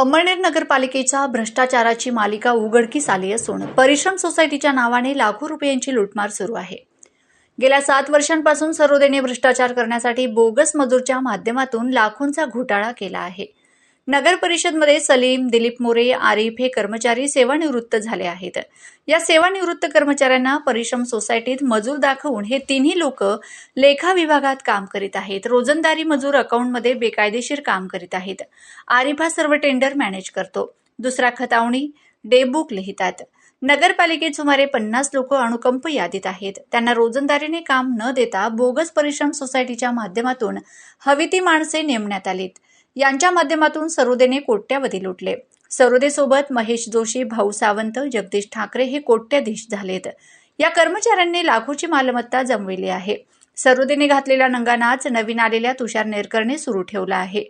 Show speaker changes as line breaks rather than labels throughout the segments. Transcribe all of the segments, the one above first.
अंमळनेर नगरपालिकेच्या भ्रष्टाचाराची मालिका उघडकीस आली असून परिश्रम सोसायटीच्या नावाने लाखो रुपयांची लुटमार सुरू आहे. गेल्या सात वर्षांपासून सरोदेने भ्रष्टाचार करण्यासाठी बोगस मजूरच्या माध्यमातून लाखोंचा घोटाळा केला आहे. नगर परिषदमध्ये सलीम दिलीप मोरे आरिफ हे कर्मचारी सेवानिवृत्त झाले आहेत. या सेवानिवृत्त कर्मचाऱ्यांना परिश्रम सोसायटीत मजूर दाखवून हे तिन्ही लोक लेखा विभागात काम करीत आहेत. रोजंदारी मजूर अकाउंटमध्ये बेकायदेशीर काम करीत आहेत. आरिफ हा सर्व टेंडर मॅनेज करतो. दुसरा खतावणी डेबुक लिहितात. नगरपालिकेत सुमारे पन्नास लोक अनुकंप यादीत आहेत. त्यांना रोजंदारीने काम न देता बोगस परिश्रम सोसायटीच्या माध्यमातून हवी ती माणसे नेमण्यात आलीत. यांच्या माध्यमातून सरोदेने कोट्यावधी लुटले. सरोदेसोबत महेश जोशी भाऊ सावंत जगदीश ठाकरे हे कोट्याधीश झालेत. या कर्मचाऱ्यांनी लाखोची मालमत्ता जमविली आहे. सरोदेने घातलेला नंगा नाच नवीन आलेल्या तुषार नेरकरने सुरू ठेवला आहे.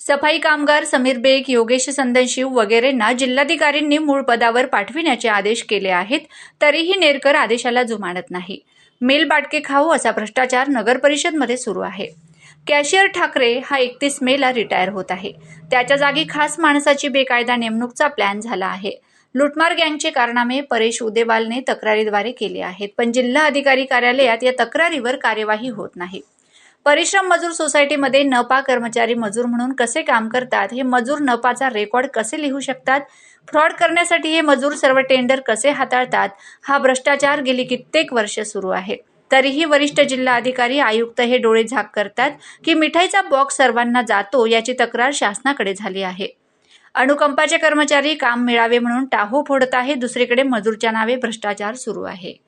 सफाई कामगार समीर बेग योगेश संदनशिव वगैरेंना जिल्हाधिकाऱ्यांनी मूळ पदावर पाठविण्याचे आदेश केले आहेत तरीही नेरकर आदेशाला जुमानत नाही. मेल बाटके खाऊ असा भ्रष्टाचार नगर परिषदमध्ये सुरू आहे. कॅशियर ठाकरे हा एकतीस मेला रिटायर होत आहे. त्याच्या जागी खास माणसाची बेकायदा नेमणूकचा प्लॅन झाला आहे. लुटमार गँगचे कारनामे परेश उदेवालने तक्रारीद्वारे केले आहेत पण जिल्हा अधिकारी कार्यालयात या तक्रारीवर कार्यवाही होत नाही. परिश्रम मजूर सोसायटीमध्ये नपा कर्मचारी मजूर म्हणून कसे काम करतात हे मजूर नपाचा रेकॉर्ड कसे लिहू शकतात फ्रॉड करण्यासाठी हे मजूर सर्व टेंडर कसे हाताळतात हा भ्रष्टाचार गेली कित्येक वर्ष सुरू आहे. तरीही वरिष्ठ जिल्हा अधिकारी आयुक्त हे डोळे झाक करतात की मिठाईचा बॉक्स सर्वांना जातो याची तक्रार शासनाकडे झाली आहे. अनुकंपाचे कर्मचारी काम मिळावे म्हणून टाहो फोडत आहे दुसरीकडे मजूरच्या नावे भ्रष्टाचार सुरू आहे.